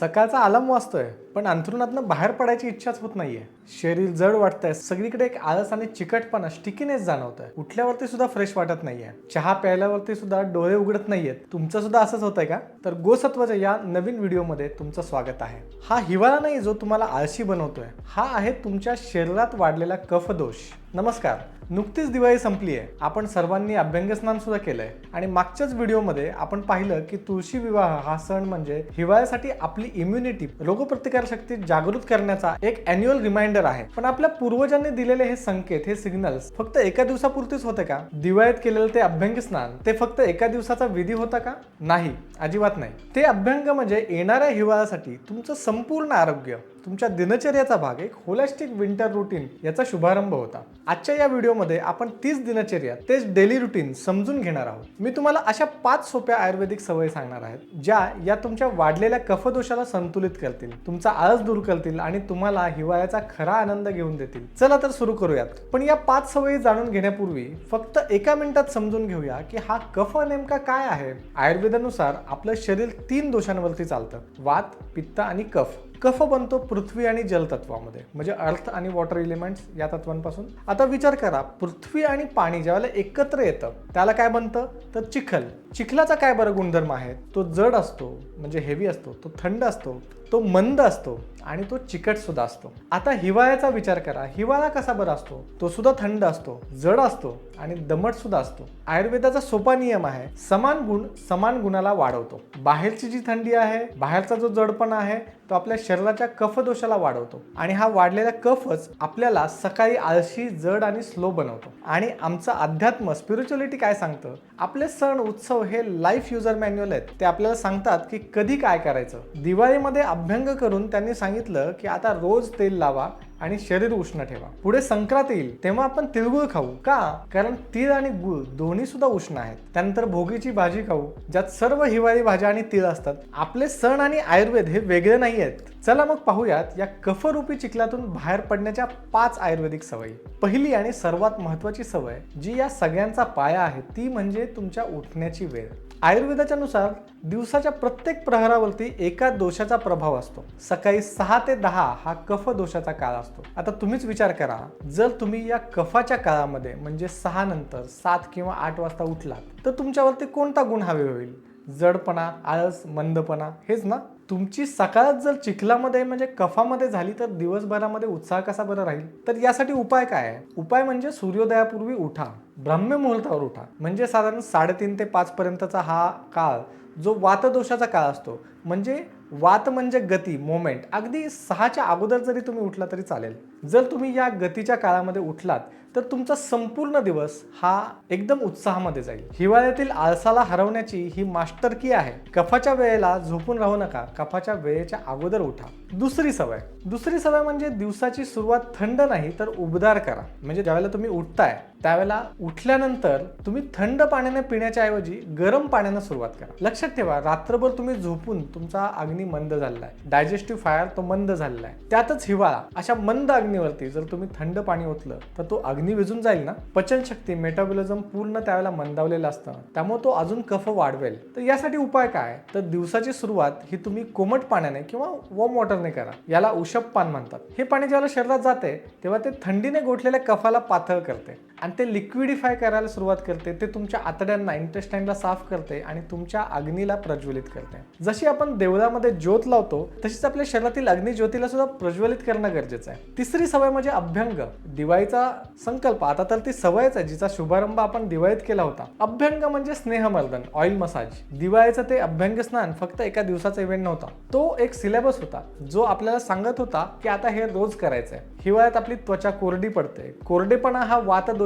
सकाळचा अलार्म वाजतोय. पण अंथरुणातनं बाहेर पडायची इच्छाच होत नाहीये. शरीर जड वाटतंय. सगळीकडे एक आळस आणि चिकटपणा स्टिकीनेस जाणवतंय. उठल्यावरती सुद्धा फ्रेश वाटत नाहीये. चहा प्यायल्यावरती सुद्धा डोळे उघडत नाहीयेत तुमचं सुद्धा असंच होतंय का? तर गोसत्वाच्या या नवीन व्हिडिओमध्ये तुमचं स्वागत आहे. हा हिवाळा नाही जो तुम्हाला आळशी बनवतोय. हा आहे तुमच्या शरीरात वाढलेला कफदोष नमस्कार. नुकतीच दिवाळी संपली आहे आपण सर्वांनी अभ्यंगस्नान सुद्धा केलंय. आणि मागच्याच व्हिडिओमध्ये आपण पाहिलं की तुळशी विवाह हा सण म्हणजे हिवाळ्यासाठी आपली इम्युनिटी रोगप्रतिकार विचारशक्ती जागृत करण्याचा एक अॅन्युअल रिमाइंडर आहे. पण आपल्या पूर्वजांनी दिलेले हे संकेत हे सिग्नल्स फक्त एका दिवसापुरतीच होते का? दिवाळीत केलेलं ते अभ्यंग स्नान ते फक्त एका दिवसाचा विधी होता का? नाही अजिबात नाही. ते अभ्यंग म्हणजे येणाऱ्या हिवाळ्यासाठी तुमचं संपूर्ण आरोग्य. तुमच्या दिनचर्याचा भाग एक होलॅस्टिक विंटर रुटीन याचा शुभारंभ होता. आजच्या या व्हिडिओमध्ये आपण तीच दिनचर्या तेच डेली रुटीन समजून घेणार आहोत. मी तुम्हाला अशा पाच सोप्या आयुर्वेदिक सवयी सांगणार आहेत ज्या या तुमच्या वाढलेल्या कफदोषाला संतुलित करतील तुमचा आळस दूर करतील आणि तुम्हाला हिवाळ्याचा खरा आनंद घेऊन देतील. चला तर सुरू करूयात. पण या पाच सवयी जाणून घेण्यापूर्वी फक्त एका मिनिटात समजून घेऊया की हा कफ नेमका काय आहे. आयुर्वेदानुसार आपलं शरीर तीन दोषांवरती चालतं वात पित्त आणि कफ. कफ बनतो पृथ्वी आणि जल तत्वामध्ये. म्हणजे अर्थ आणि वॉटर एलिमेंट्स या तत्वांपासून. आता विचार करा पृथ्वी आणि पाणी ज्यावेळेला एकत्र येतं त्याला काय बनतं? तर चिखल. चिखलाचा काय बरं गुणधर्म आहे तो जड असतो म्हणजे हेवी असतो तो थंड असतो. तो मंद असतो आणि तो चिकट सुद्धा असतो. आता हिवाळ्याचा विचार करा. हिवाळा कसा बरा असतो? तो सुद्धा थंड असतो जड असतो आणि दमट सुद्धा असतो. आयुर्वेदाचा सोपा नियम आहे समान गुण समान गुणाला वाढवतो. बाहेरची जी थंडी आहे बाहेरचा जो जडपणा आहे तो आपल्या शरीराच्या कफदोषाला वाढवतो. आणि हा वाढलेला कफच आपल्याला सकाळी आळशी जड आणि स्लो बनवतो. आणि आमचं अध्यात्म स्पिरिच्युअलिटी काय सांगतं? आपले सण उत्सव हे लाईफ युजर मॅन्युअल आहेत. ते आपल्याला सांगतात की कधी काय करायचं. दिवाळीमध्ये अभ्यंग करून त्यांनी सांगितलं की आता रोज तेल लावा. आणि शरीर उष्ण ठेवा. पुढे संक्रांत येईल तेव्हा आपण तिळगुळ खाऊ. का? कारण तीळ आणि गुळ दोन्ही सुद्धा उष्ण आहेत. त्यानंतर भोगीची भाजी खाऊ ज्यात सर्व हिवाळी भाज्या आणि तीळ असतात. आपले सण आणि आयुर्वेद हे वेगळे नाही आहेत. चला मग पाहूयात या कफरूपी चिखलातून बाहेर पडण्याच्या पाच आयुर्वेदिक सवयी. पहिली आणि सर्वात महत्वाची सवय जी या सगळ्यांचा पाया आहे ती म्हणजे तुमच्या उठण्याची वेळ. आयुर्वेदाच्या नुसार दिवसाच्या प्रत्येक प्रहरावरती एका दोषाचा प्रभाव असतो. सकाळी सहा ते दहा हा कफ दोषाचा काळ असतो. आता तुम्हीच विचार करा जर तुम्ही या कफाच्या काळामध्ये म्हणजे सहा नंतर सात किंवा आठ वाजता उठलात तर तुमच्यावरती कोणता गुण हवे होईल? जडपणा आळस मंदपणा हेच ना? तुमची सकाळच जर चिखलामध्ये म्हणजे कफामध्ये झाली तर दिवसभरामध्ये उत्साह कसा बरा राहील? तर यासाठी उपाय काय आहे? उपाय म्हणजे सूर्योदयापूर्वी उठा. ब्रह्ममुहूर्तावर उठा. म्हणजे साधारण साडेतीन ते पाच पर्यंतचा हा काळ जो वातदोषाचा काळ असतो. म्हणजे वात म्हणजे गती मोमेंट अगदी सहाच्या अगोदर जरी तुम्ही उठला तरी चालेल. जर तुम्ही या गतीच्या काळामध्ये उठलात तर तुमचा संपूर्ण दिवस हा एकदम उत्साहामध्ये जाईल. हिवाळ्यातील आळसाला हरवण्याची ही मास्टर की आहे. कफाच्या वेळेला झोपून राहू नका कफाच्या वेळेच्या अगोदर उठा. दुसरी सवय. दुसरी सवय म्हणजे दिवसाची सुरुवात थंड नाही तर उबदार करा. म्हणजे ज्यावेळेला तुम्ही उठताय त्यावेळेला उठल्यानंतर तुम्ही थंड पाण्याने पिण्याच्या ऐवजी गरम पाण्यानं सुरुवात करा. लक्षात ठेवा रात्रभर तुम्ही झोपून तुमचा अग्नी मंद झालेला आहे. डायजेस्टिव्ह फायर तो मंद झालेला आहे. त्यातच हिवाळा अशा मंद अग्नीवरती जर तुम्ही थंड पाणी ओतलं तर तो अग्नी विझून जाईल ना? पचनशक्ती मेटाबॉलिझम पूर्ण त्यावेळेला मंदावलेलं असतं. त्यामुळे तो अजून कफ वाढवेल. तर यासाठी उपाय काय? तर दिवसाची सुरुवात ही तुम्ही कोमट पाण्याने किंवा वॉर्म वॉटरने करा. याला उषप पान म्हणतात. हे पाणी जेव्हा शरीरात जाते तेव्हा ते थंडीने गोठलेल्या कफाला पातळ करते. आणि ते लिक्विडिफाय करायला सुरुवात करते ते तुमच्या आतड्यांना इंटेस्टाईनला साफ करते आणि तुमच्या अग्नीला प्रज्वलित करते. जशी आपण देवळामध्ये ज्योत लावतो तशीच आपल्या शरीरातील अग्निज्योतीला सुद्धा प्रज्वलित करणं गरजेचं आहे. तिसरी सवय म्हणजे अभ्यंग. दिवाळीचा संकल्प आता तर ती सवयच आहे जिचा शुभारंभ आपण दिवाळीत केला होता. अभ्यंग म्हणजे स्नेहमर्दन ऑइल मसाज दिवाळीचं ते अभ्यंग स्नान फक्त एका दिवसाचा इव्हेंट नव्हता. तो एक सिलेबस होता जो आपल्याला सांगत होता की आता हे रोज करायचंय. हिवाळ्यात आपली त्वचा कोरडी पडते. कोरडेपणा हा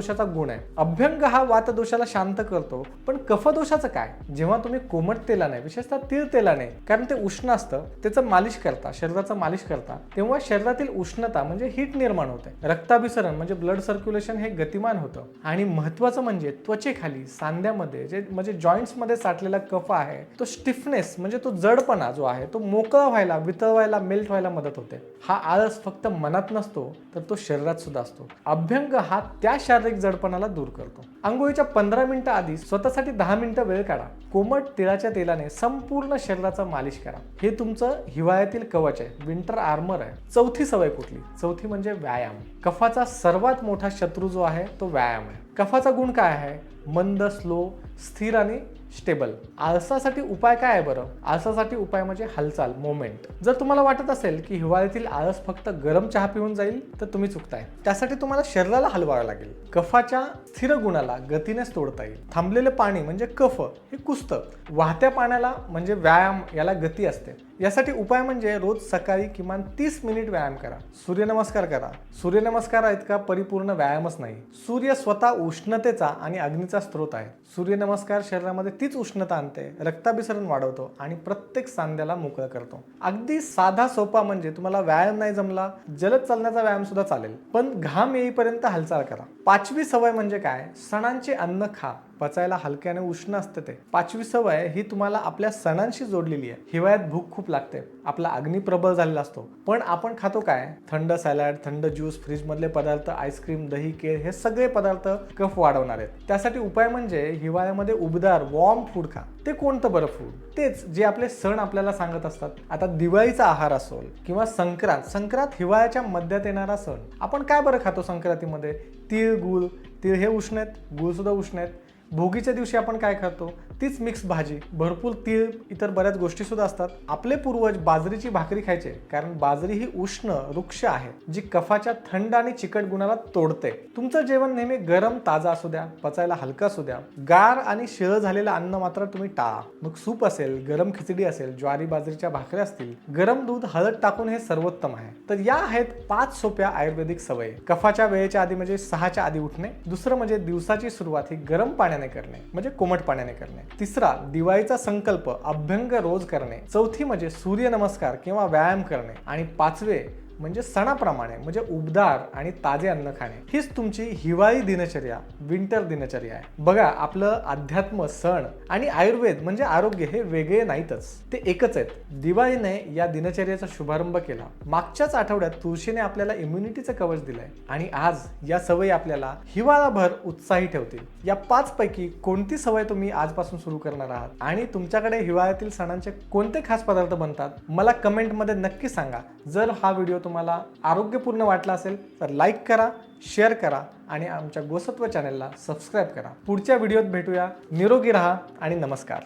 वातदोषाचा गुण आहे. अभ्यंग हा वातदोषाला शांत करतो पण कफदोषाचं काय? जेव्हा तुम्ही कोमट तेलाने विशेषतः तीळ तेलाने कारण ते उष्ण असतं त्याचं मालिश करता शरीराचं मालिश करता तेव्हा शरीरातील उष्णता म्हणजे हीट निर्माण होते. रक्ताभिसरण म्हणजे ब्लड सर्क्युलेशन हे गतिमान होतं. आणि महत्वाचं म्हणजे त्वचेखाली सांध्यामध्ये जे म्हणजे जॉईंट्समध्ये साठलेला कफ आहे तो स्टिफनेस म्हणजे तो जडपणा जो आहे तो मोकळा व्हायला वितळवायला मेल्ट व्हायला मदत होते. हा आळस फक्त मनात नसतो तर तो शरीरात सुद्धा असतो. अभ्यंग हा त्या शारीरिक जडपणाला दूर करतो. आंघोळीच्या पंधरा मिनिटं आधी स्वतःसाठी दहा मिनिटं वेळ काढा. कोमट तिळाच्या तेलाने संपूर्ण शरीराचा मालिश करा. हे तुमचं हिवाळ्यातील कवच आहे. विंटर आर्मर आहे. चौथी सवय कुठली? चौथी म्हणजे व्यायाम. कफाचा सर्वात मोठा शत्रू जो आहे तो व्यायाम आहे. कफाचा गुण काय आहे? मंद स्लो स्थिर आणि स्टेबल. आळसासाठी उपाय काय आहे बरं? आळसासाठी उपाय म्हणजे हालचाल मोमेंट. जर तुम्हाला वाटत असेल की हिवाळ्यातील आळस फक्त गरम चहा पिऊन जाईल तर तुम्ही चुकताय. त्यासाठी तुम्हाला शरीराला हलवावं लागेल. कफाच्या स्थिर गुणाला गतीनेच तोडता येईल. थांबलेलं पाणी म्हणजे कफ हे कुसतं. वाहत्या पाण्याला म्हणजे व्यायाम याला गती असते. यासाठी उपाय म्हणजे रोज सकाळी किमान तीस मिनिट व्यायाम करा. सूर्यनमस्कार करा. सूर्यनमस्कार इतका परिपूर्ण व्यायामच नाही. सूर्य स्वतः उष्णतेचा आणि अग्नीचा स्रोत आहे. सूर्यनमस्कार शरीरामध्ये तीच उष्णता आणते रक्ताभिसरण वाढवतो आणि प्रत्येक सांध्याला मोकळं करतो. अगदी साधा सोपा म्हणजे तुम्हाला व्यायाम नाही जमला जलद चालण्याचा व्यायाम सुद्धा चालेल. पण घाम येईपर्यंत हालचाल करा. पाचवी सवय म्हणजे काय? सणांचे अन्न खा. पचायला हलके आणि उष्ण असते ते. पाचवी सवय ही तुम्हाला आपल्या सणांशी जोडलेली आहे. हिवाळ्यात भूक खूप लागते. आपला अग्नी प्रबळ झालेला असतो. पण आपण खातो काय? थंड सॅलड थंड ज्यूस फ्रीज मधले पदार्थ आईस्क्रीम दही केळ हे सगळे पदार्थ कफ वाढवणार आहेत. त्यासाठी उपाय म्हणजे हिवाळ्यामध्ये उबदार वॉर्म फूड खा. ते कोणतं बरं फूड? तेच जे आपले सण आपल्याला सांगत असतात. आता दिवाळीचा आहार असोल किंवा संक्रांत संक्रांत हिवाळ्याच्या मध्यात येणारा सण. आपण काय बरं खातो संक्रांतीमध्ये? तीळ गुळ. तीळ हे उष्ण आहेत गुळ सुद्धा उष्ण आहेत. भोगीच्या दिवशी आपण काय खातो? तीच मिक्स भाजी भरपूर तीळ इतर बऱ्याच गोष्टी सुद्धा असतात. आपले पूर्वज बाजरीची भाकरी खायचे कारण बाजरी ही उष्ण वृक्ष आहे जी कफाच्या थंड आणि चिकट गुणाला तोडते. तुमचं जेवण नेहमी गरम ताजा असू द्या पचायला हलका असू द्या. गार आणि शिळ झालेलं अन्न मात्र तुम्ही टाळा. मग सूप असेल गरम खिचडी असेल ज्वारी बाजरीच्या भाकऱ्या असतील गरम दूध हळद टाकून हे सर्वोत्तम आहे. तर या आहेत पाच सोप्या आयुर्वेदिक सवयी. कफाच्या वेळेच्या आधी म्हणजे सहाच्या आधी उठणे दुसरं म्हणजे दिवसाची सुरुवात ही गरम पाण्याने करणे म्हणजे कोमट पाण्याने करणे. तिसरा दिवाळीचा संकल्प अभ्यंग रोज करणे. चौथी म्हणजे सूर्यनमस्कार किंवा व्यायाम करणे. आणि पाचवे म्हणजे सणाप्रमाणे म्हणजे उबदार आणि ताजे अन्न खाणे हीच तुमची हिवाळी दिनचर्या विंटर दिनचर्या आहे. बघा आपलं अध्यात्म सण आणि आयुर्वेद म्हणजे आरोग्य हे वेगळे नाहीतच. ते एकच आहेत. दिवाळीने या दिनचर्याचा शुभारंभ केला. मागच्याच आठवड्यात तुळशीने आपल्याला इम्युनिटीचं कवच दिलंय आणि आज या सवयी आपल्याला हिवाळाभर उत्साही ठेवतील. या पाच पैकी कोणती सवय तुम्ही आजपासून सुरू करणार आहात? आणि तुमच्याकडे हिवाळ्यातील सणांचे कोणते खास पदार्थ बनतात? मला कमेंटमध्ये नक्की सांगा. जर हा व्हिडिओ तुम्हाला आरोग्यपूर्ण वाटला असेल तर लाईक करा शेअर करा आणि आमच्या गोसत्व चॅनलला सबस्क्राईब करा. पुढच्या व्हिडिओत भेटूया. निरोगी राहा आणि नमस्कार.